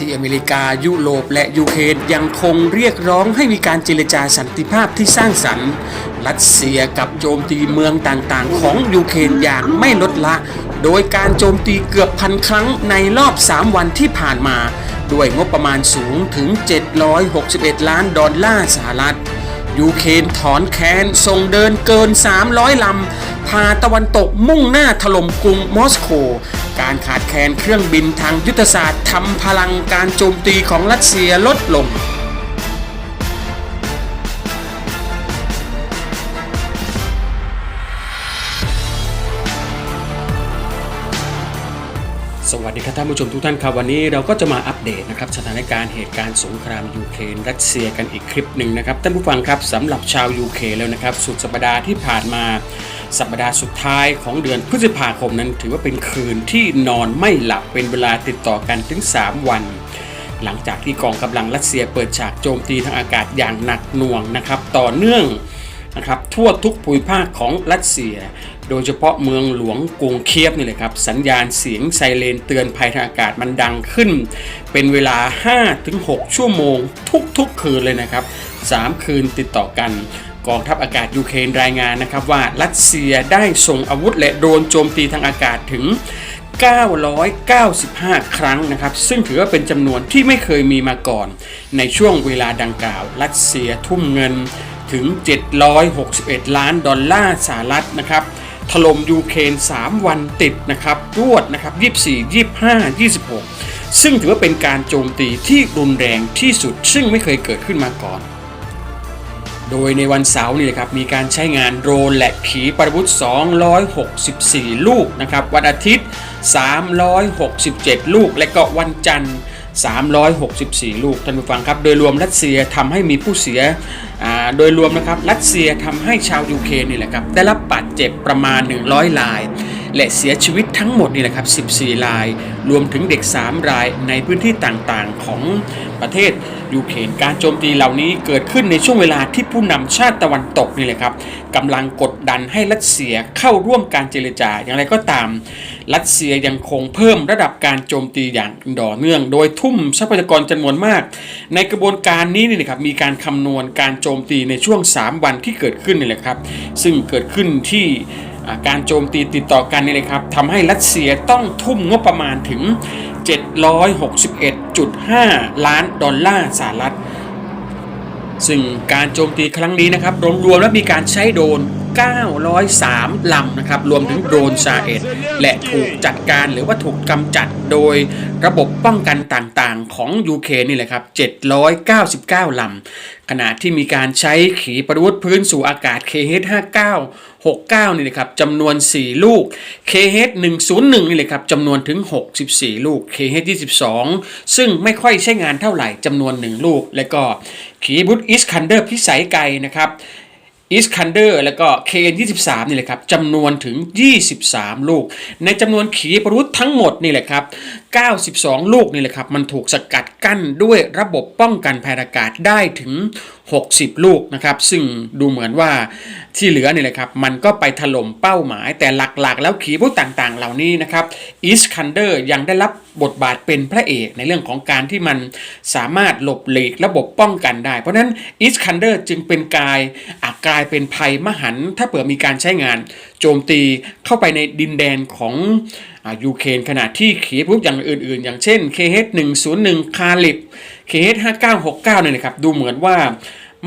ที่อเมริกายุโรปและยูเครนยังคงเรียกร้องให้มีการเจรจาสันติภาพที่สร้างสรรค์ รัสเซียกับโจมตีเมืองต่างๆ ของยูเครนอย่างไม่ลดละ โดยการโจมตีเกือบพันครั้งในรอบ 3 วันที่ผ่านมา ด้วยงบประมาณสูงถึง 761 ล้านดอลลาร์สหรัฐยูเครนถอนแค้นส่งเดินเกิน 300 ลำ พาตะวันตกมุ่งหน้าถล่มกรุงมอสโก การขาดแคลนเครื่องบินทางยุทธศาสตร์ทำพลังการโจมตีของรัสเซียลดลง สวัสดีครับท่านผู้ชมทุกท่านครับ วันนี้เราก็จะมาอัปเดตนะครับสถานการณ์เหตุการณ์สงครามยูเครนรัสเซียกันอีกคลิปหนึ่งนะครับท่านผู้ฟังครับสำหรับชาวยูเครนแล้วนะครับ สุดสัปดาห์ที่ผ่านมา สัปดาห์สุดท้ายของเดือนพฤษภาคมนั้น ถือว่าเป็นคืนที่นอนไม่หลับเป็นเวลาติดต่อกันถึง 3 วัน หลังจากที่กองกำลังรัสเซียเปิดฉากโจมตีทางอากาศอย่างหนักหน่วงนะครับต่อเนื่องนะครับทั่วทุกภูมิภาคของรัสเซีย โดยเฉพาะเมืองหลวงกรุงเคียฟนี่เลยครับ สัญญาณเสียงไซเรนเตือนภัยทางอากาศมันดังขึ้น เป็นเวลา 5-6 ชั่วโมงทุกๆคืนเลยนะครับ 3 คืนติดต่อกัน กองทัพอากาศยูเครนรายงานนะครับว่ารัสเซียได้ส่งอาวุธและโดรนโจมตีทางอากาศถึง 995 ครั้งนะครับ ซึ่งถือว่าเป็นจำนวนที่ไม่เคยมีมาก่อน ในช่วงเวลาดังกล่าว รัสเซียทุ่มเงินถึง 761 ล้านดอลลาร์สหรัฐนะครับถล่มยูเครน3 วันติดนะครับรวดนะครับ 24 25 26 ซึ่งถือว่าเป็นการโจมตีที่รุนแรงที่สุด ซึ่งไม่เคยเกิดขึ้นมาก่อน โดยในวันเสาร์นี่นะครับมีการใช้งานโดรนและขีปนาวุธ 264 ลูกนะครับวันอาทิตย์ 367 ลูก และก็วันจันทร์ 364 ลูกท่านผู้ฟังครับ โดยรวมรัสเซียทำให้มีผู้เสียโดยรวมนะครับรัสเซียทำให้ชาวยูเครนนี่แหละครับได้รับบาดเจ็บประมาณ 100ราย และเสียชีวิตทั้งหมดนี่แหละครับ 14 ราย รวมถึงเด็ก 3 รายในพื้นที่ต่างๆ ของประเทศยูเครนการโจมตีเหล่านี้เกิดขึ้นในช่วงเวลาที่ผู้นำชาติตะวันตกนี่แหละครับกำลังกดดันให้รัสเซียเข้าร่วมการเจรจาอย่างไรก็ตาม รัสเซียยังคงเพิ่มระดับการโจมตีอย่างต่อเนื่อง โดยทุ่มทรัพยากรจำนวนมาก ในกระบวนการนี้นี่นะครับมีการคำนวณการโจมตีในช่วง 3 วันที่เกิดขึ้นนี่แหละครับ ซึ่งเกิดขึ้นที่ การโจมตีติดต่อกันนี่เลยครับทำให้รัสเซียต้องทุ่มงบประมาณถึง 761.5 ล้านดอลลาร์สหรัฐ ซึ่งการโจมตีครั้งนี้นะครับรวมๆแล้วมีการใช้โดรน 903 ลำนะครับ รวมถึงโดรนซาเอตและถูกจัดการหรือว่าถูกกำจัดโดยระบบป้องกันต่างๆ ของยูเคนี่แหละครับ 799 ลำ ขณะที่มีการใช้ขีปนาวุธพื้นสู่อากาศ KH-59 69 นี่นะครับจำนวน 4 ลูก KH-101 นี่เลยครับจำนวนถึง 64 ลูก KH-22 ซึ่งไม่ค่อยใช้งานเท่าไหร่จำนวน 1 ลูก และก็ขีปนาวุธอิสคันเดอร์พิสัยไกลนะครับ อิสคันเดอร์แล้วก็เคน23 นี่แหละครับจำนวนถึง 23 ลูก ในจำนวนขีปนาวุธทั้งหมดนี่แหละครับ 92 ลูกนี่แหละครับ มันถูกสกัดกั้นด้วยระบบป้องกันภัยอากาศได้ถึง 60 ลูกนะครับ ซึ่งดูเหมือนว่าที่เหลือนี่แหละครับ มันก็ไปถล่มเป้าหมาย แต่หลักๆ แล้วขีปนาวุธต่างๆ เหล่านี้นะครับอิสคันเดอร์ยังได้รับบทบาทเป็นพระเอกในเรื่องของการที่มันสามารถหลบหลีกระบบป้องกันได้ เพราะฉะนั้นอิสคันเดอร์จึงเป็นกายอากลายเป็นภัยมหันต์ถ้าเผื่อมีการใช้งาน โจมตีเข้าไปในดินแดนของอยูเครนขณะที่ขีปนาวุธอย่างอื่นๆ อย่างเช่น KH101 คาลิบ KH5969 เนี่ยนะครับ ดูเหมือนว่า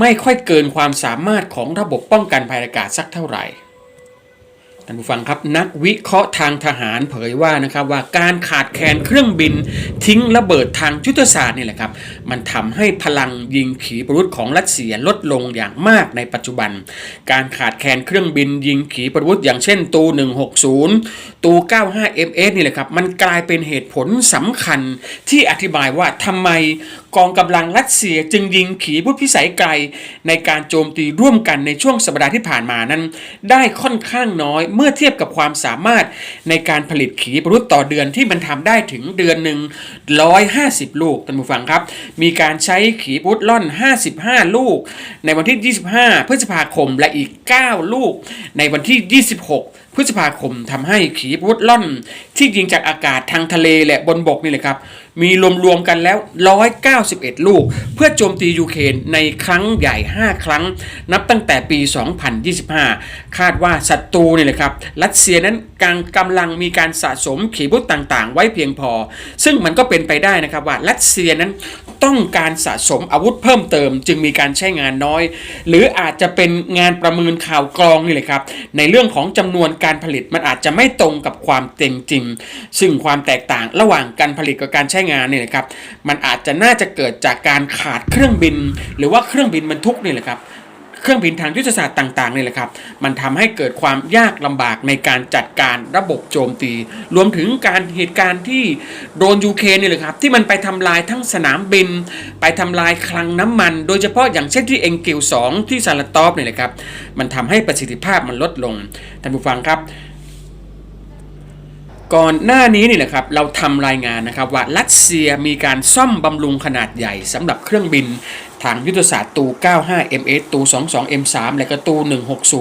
ไม่ค่อยเกินความสามารถของระบบป้องกันภัยอากาศสักเท่าไหร่ท่านผู้ฟังครับนักวิเคราะห์ทางทหารเผยว่านะครับว่าการขาดแคลนเครื่องบินทิ้งระเบิดทางยุทธศาสตร์นี่แหละครับ มันทำให้พลังยิงขีปนาวุธของรัสเซียลดลงอย่างมากในปัจจุบัน การขาดแคลนเครื่องบินยิงขีปนาวุธอย่างเช่นตู 160 ตู 95MS นี่แหละครับมันกลายเป็นเหตุผลสำคัญที่อธิบายว่าทำไมกองกำลังรัสเซียจึงยิงขีปนาวุธพิสัยไกล ในการโจมตีร่วมกันในช่วงสัปดาห์ที่ผ่านมานั้น ได้ค่อนข้างน้อยเมื่อเทียบกับความสามารถในการผลิตขีปนาวุธต่อเดือนที่มันทำได้ถึงเดือนหนึ่ง150 ลูกท่านผู้ฟังครับ มีการใช้ขีปนาวุธล่อน 55 ลูก ในวันที่ 25 พฤษภาคมและอีก 9 ลูก ในวันที่ 26 พฤษภาคมทำให้ขีปนาวุธล่อน ที่ยิงจากอากาศทางทะเลและบนบกนี่แหละครับ มีรวมๆกันแล้ว 191 ลูก เพื่อโจมตียูเครนในครั้งใหญ่ 5 ครั้ง นับตั้งแต่ปี 2025 คาดว่าศัตรูนี่แหละครับ รัสเซียนั้นกำลังกำลังมีการสะสมขีปนาวุธต่างๆ ไว้เพียงพอ ซึ่งมันก็เป็นไปได้นะครับว่ารัสเซียนั้นต้องการสะสมอาวุธเพิ่มเติม จึงมีการใช้งานน้อย หรืออาจจะเป็นงานประเมินข่าวกรองนี่แหละครับ ในเรื่องของจำนวนการผลิตมันอาจจะไม่ตรงกับความเต็มจริง ซึ่งความแตกต่างระหว่างการผลิตกับการใช้งานเนี่ยนะครับมันอาจจะน่าจะเกิดจากการขาดเครื่องบิน หรือว่าเครื่องบินบรรทุกนี่แหละครับเครื่องบินทางยุทธศาสตร์ต่างๆนี่แหละครับ มันทำให้เกิดความยากลำบากในการจัดการระบบโจมตี รวมถึงการเหตุการณ์ที่โดนยูเครนนี่แหละครับ ที่มันไปทำลายทั้งสนามบิน ไปทำลายคลังน้ำมัน โดยเฉพาะอย่างเช่นที่เอ็งกิว2ที่ซาลาตอฟนี่แหละครับ มันทำให้ประสิทธิภาพมันลดลง ท่านผู้ฟังครับ ก่อนหน้านี้นี่แหละครับเราทำรายงานนะครับว่ารัสเซียมีการซ่อมบำรุงขนาดใหญ่สำหรับเครื่องบินทางยุทธศาสตร์ตู 95 MS ตู 22 M3 และก็ตู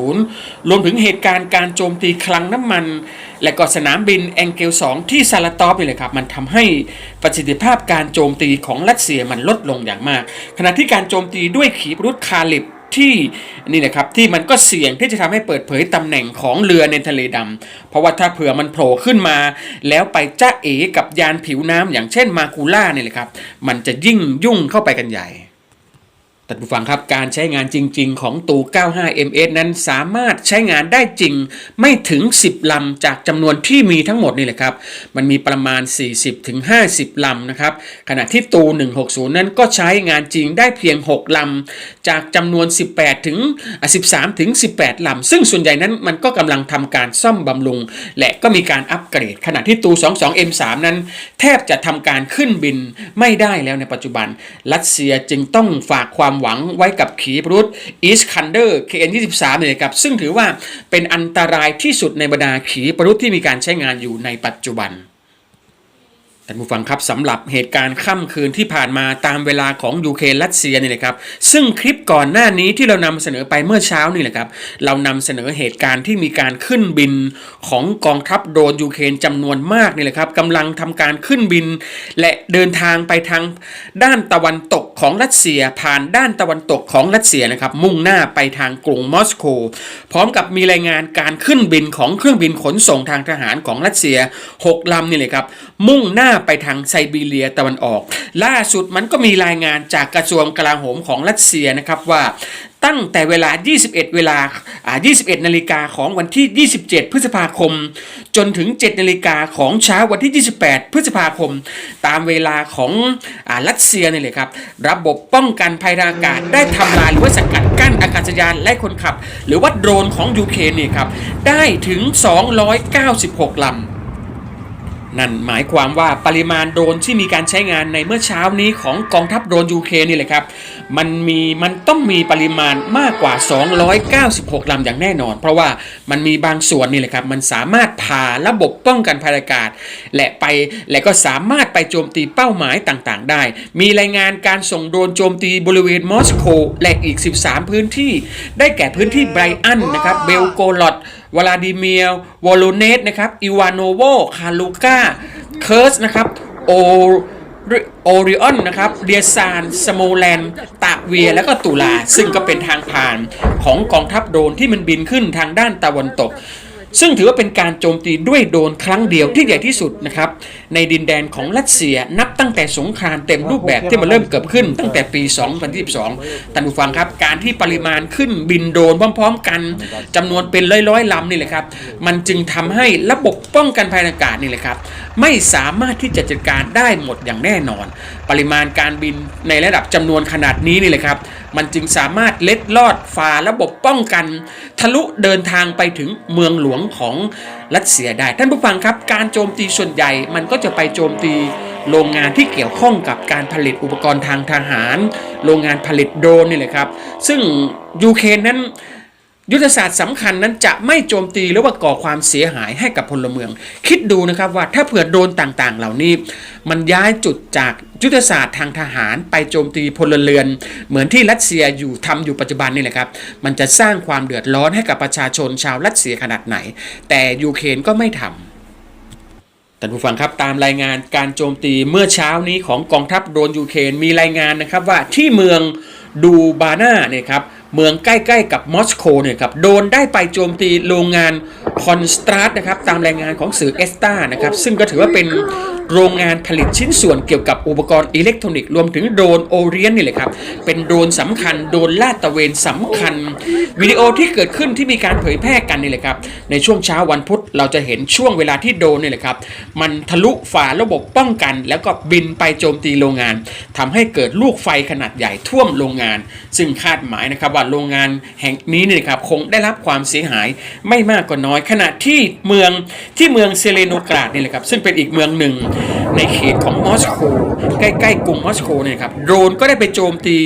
160 รวมถึงเหตุการณ์การโจมตีคลังน้ำมัน และก็สนามบินแองเกล 2 ที่ซาลาตอฟนี่แหละครับ มันทำให้ประสิทธิภาพการโจมตีของรัสเซียมันลดลงอย่างมาก ขณะที่การโจมตีด้วยขีปนาวุธคาลิบ ที่นี่นะครับที่มันก็เสี่ยงที่จะทำให้เปิดเผยตำแหน่งของเรือในทะเลดำเพราะว่าถ้าเผื่อมันโผล่ขึ้นมา แล้วไปจ้าเอกับยานผิวน้ำอย่างเช่นมาคูล่าเนี่ยแหละครับ มันจะยิ่งยุ่งเข้าไปกันใหญ่ ท่านผู้ฟังครับการใช้งานจริง ๆ ของตู 95MS นั้นสามารถใช้งานได้จริงไม่ถึง 10 ลำจากจำนวนที่มีทั้งหมดนี่แหละครับ มันมีประมาณ 40-50 ลำนะครับ ขณะที่ตู 160 นั้นก็ใช้งานจริงได้เพียง 6 ลำ จากจำนวน 18 ถึง 13 ถึง 18 ลำ ซึ่งส่วนใหญ่นั้นมันก็กำลังทำการซ่อมบำรุง และก็มีการอัปเกรด ขณะที่ตู 22M3 นั้น แทบจะทำการขึ้นบินไม่ได้แล้วในปัจจุบัน รัสเซียจึงต้องฝากความหวังไว้กับขีปนาวุธอีสคันเดอร์ KN23 เนี่ยครับซึ่งถือว่าเป็นอันตรายที่สุดในบรรดาขีปนาวุธที่มีการใช้งานอยู่ในปัจจุบัน ท่านผู้ฟังครับสำหรับเหตุการณ์ค่ำคืนที่ผ่านมาตามเวลาของยูเครนรัสเซียนี่แหละครับซึ่งคลิปก่อนหน้านี้ที่เรานำเสนอไปเมื่อเช้านี่แหละครับเรานำเสนอเหตุการณ์ที่มีการขึ้นบินของกองทัพโดรนยูเครนจำนวนมากนี่แหละครับกำลังทำการขึ้นบิน และเดินทางไปทางด้านตะวันตกของรัสเซีย ผ่านด้านตะวันตกของรัสเซียนะครับมุ่งหน้าไปทางกรุงมอสโกพร้อมกับมีรายงานการขึ้นบินของเครื่องบินขนส่งทางทหารของรัสเซีย 6ลำนี่เลยครับมุ่งหน้าไปทางไซบีเรียตะวันออก ล่าสุดมันก็มีรายงานจากกระทรวงกลาโหมของรัสเซียนะครับว่าตั้งแต่เวลา 21 เวลาอ่า21 นาฬิกาของวันที่ 27 พฤษภาคม จนถึง 7 นาฬิกาของเช้าวันที่ 28 พฤษภาคม ตามเวลาของอรัสเซียนี่เลยครับ ระบบป้องกันภัยทางอากาศได้ทำลายหรือว่าสกัดกั้นอากาศยานและคนขับ หรือว่าโดรนของยูเครนนี่ครับ ได้ถึง 296 ลำ นั่นหมายความว่าปริมาณโดรนที่มีการใช้งานในเมื่อเช้านี้ของกองทัพโดรนยูเครนนี่แหละครับ มันมีมันต้องมีปริมาณมากกว่า 296 ลำอย่างแน่นอน เพราะว่ามันมีบางส่วนนี่แหละครับ มันสามารถผ่าระบบป้องกันภัยอากาศ และไปและก็สามารถไปโจมตีเป้าหมายต่างๆ ได้ มีรายงานการส่งโดรนโจมตีบริเวณมอสโกและอีก 13 พื้นที่ ได้แก่พื้นที่ไบรอันนะครับเบลโกลอดวลาดิเมียวอลโลเนสนะครับอิวานโนโวคาลูกาเคิร์สนะครับโอ โอริออนนะครับเดียซานสโมแลนตะเวียและก็ตุลา ซึ่งก็เป็นทางผ่านของกองทัพโดรนที่มันบินขึ้นทางด้านตะวันตก ซึ่งถือว่าเป็นการโจมตีด้วยโดรนครั้งเดียวที่ใหญ่ที่สุดนะครับในดินแดนของรัสเซียนับตั้งแต่สงครามเต็มรูปแบบที่มันเริ่มเกิดขึ้นตั้งแต่ปี 2022ท่านผู้ฟังครับ การที่ปริมาณขึ้นบินโดรนพร้อม ๆ กันจำนวนเป็นร้อยๆลำนี่แหละครับมันจึงทำให้ระบบป้องกันภัยอากาศนี่แหละครับไม่สามารถที่จะจัดการได้หมดอย่างแน่นอน ปริมาณการบินในระดับจำนวนขนาดนี้นี่แหละครับ มันจึงสามารถเล็ดลอดฝ่าระบบป้องกัน ทะลุเดินทางไปถึงเมืองหลวงของรัสเซียได้ ท่านผู้ฟังครับ การโจมตีส่วนใหญ่มันก็จะไปโจมตีโรงงานที่เกี่ยวข้องกับการผลิตอุปกรณ์ทางทหาร โรงงานผลิตโดรนนี่แหละครับ ซึ่งยูเครนนั้นยุทธศาสตร์สำคัญนั้นจะไม่โจมตีหรือว่าก่อความเสียหายให้กับพลเมือง คิดดูนะครับว่าถ้าเผื่อโดนต่างๆ เหล่านี้ มันย้ายจุดจาก ยุทธศาสตร์ทางทหารไปโจมตีพลเรือน เหมือนที่รัสเซียอยู่ทำอยู่ปัจจุบันนี่แหละครับ มันจะสร้างความเดือดร้อนให้กับประชาชนชาวรัสเซียขนาดไหน แต่ยูเครนก็ไม่ทำท่านผู้ฟังครับตามรายงานการโจมตีเมื่อเช้านี้ของกองทัพโดรนยูเครนมีรายงานนะครับว่าที่เมืองดูบาน่าเนี่ยครับเมืองใกล้ๆกับมอสโกเนี่ยครับโดนได้ไปโจมตีโรงงานคอนสตราตนะครับตามรายงานของสื่อเอสตานะครับซึ่งก็ถือว่าเป็น โรงงานผลิตชิ้นส่วนเกี่ยวกับอุปกรณ์อิเล็กทรอนิกส์รวมถึงโดรนโอเรียนนี่แหละครับ เป็นโดรนสำคัญโดรนลาดตระเวนสำคัญ วิดีโอที่เกิดขึ้นที่มีการเผยแพร่กันนี่แหละครับ ในช่วงเช้าวันพุธเราจะเห็นช่วงเวลาที่โดรนนี่แหละครับ มันทะลุฝ่าระบบป้องกัน แล้วก็บินไปโจมตีโรงงานทำให้เกิดลูกไฟขนาดใหญ่ท่วมโรงงาน ซึ่งคาดหมายนะครับว่าโรงงานแห่งนี้นี่ครับคงได้รับความเสียหายไม่มากก็น้อย ขณะที่เมืองที่เมืองเซเลโนกราดนี่แหละครับซึ่งเป็นอีกเมืองหนึ่งในเขตของมอสโกใกล้ๆกรุงมอสโกเนี่ยครับโดรนก็ได้ไปโจมตี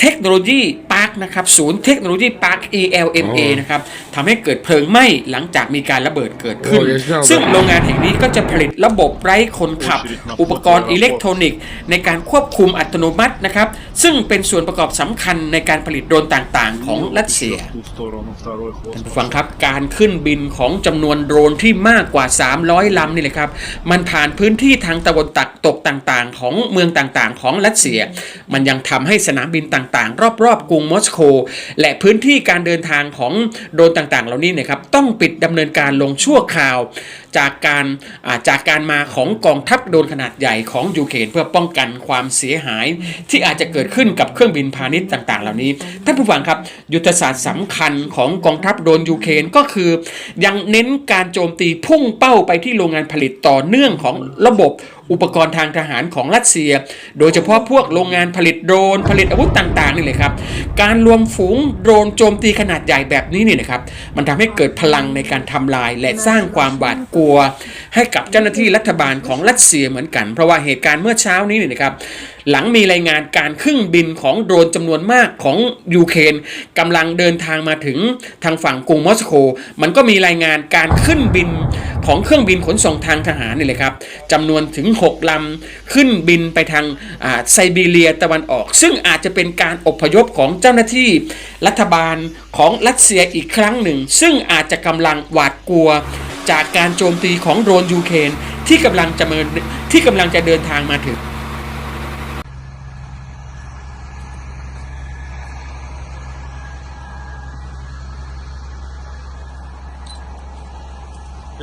เทคโนโลยีปา นะครับศูนย์เทคโนโลยีพาร์ค ELMA นะครับทำให้เกิดเพลิงไหม้หลังจากมีการระเบิดเกิดขึ้น ซึ่งโรงงานแห่งนี้ก็จะผลิตระบบไร้คนขับ อุปกรณ์อิเล็กทรอนิกส์ ในการควบคุมอัตโนมัตินะครับ ซึ่งเป็นส่วนประกอบสำคัญในการผลิตโดรนต่างๆ ของรัสเซียท่านฟังครับการขึ้นบินของจำนวนโดรนที่มากกว่า 300ลำนี่แหละครับ มันผ่านพื้นที่ทางตะวันตกตกต่างๆ ของเมืองต่างๆ ของรัสเซีย มันยังทำให้สนามบินต่างๆ รอบๆกรุงมอโกและพื้นที่การเดินทางของโดรนต่างๆ เหล่านี้นะครับต้องปิดดำเนินการลงชั่วคราว จากการอาจากการมาของกองทัพโดรนขนาดใหญ่ของยูเครนเพื่อป้องกันความเสียหาย ที่อาจจะเกิดขึ้นกับเครื่องบินพาณิชย์ต่าง ๆ เหล่านี้ท่านผู้ฟังครับ ยุทธศาสตร์สำคัญของกองทัพโดรนยูเครนก็คือ ยังเน้นการโจมตีพุ่งเป้าไปที่โรงงานผลิตต่อเนื่องของระบบอุปกรณ์ทางทหารของรัสเซีย โดยเฉพาะพวกโรงงานผลิตโดรน ผลิตอาวุธต่างๆนี่เลยครับ การรวมฝูงโดรนโจมตีขนาดใหญ่แบบนี้นี่นะครับ มันทำให้เกิดพลังในการทำลายและสร้างความหวาดกลัวให้กับเจ้าหน้าที่รัฐบาลของรัสเซียเหมือนกัน เพราะว่าเหตุการณ์เมื่อเช้านี้เนี่ยนะครับ หลังมีรายงานการขึ้นบินของโดรนจำนวนมากของยูเครนกำลังเดินทางมาถึงทางฝั่งกรุงมอสโก มันก็มีรายงานการขึ้นบินของเครื่องบินขนส่งทางทหารนี่เลยครับจำนวนถึง 6 ลำ ขึ้นบินไปทางไซบีเรียตะวันออก ซึ่งอาจจะเป็นการอพยพของเจ้าหน้าที่รัฐบาลของรัสเซียอีกครั้งหนึ่ง ซึ่งอาจจะกำลังหวาดกลัวจากการโจมตีของโดรนยูเครนที่กำลังจะมาที่กำลังจะเดินทางมาถึง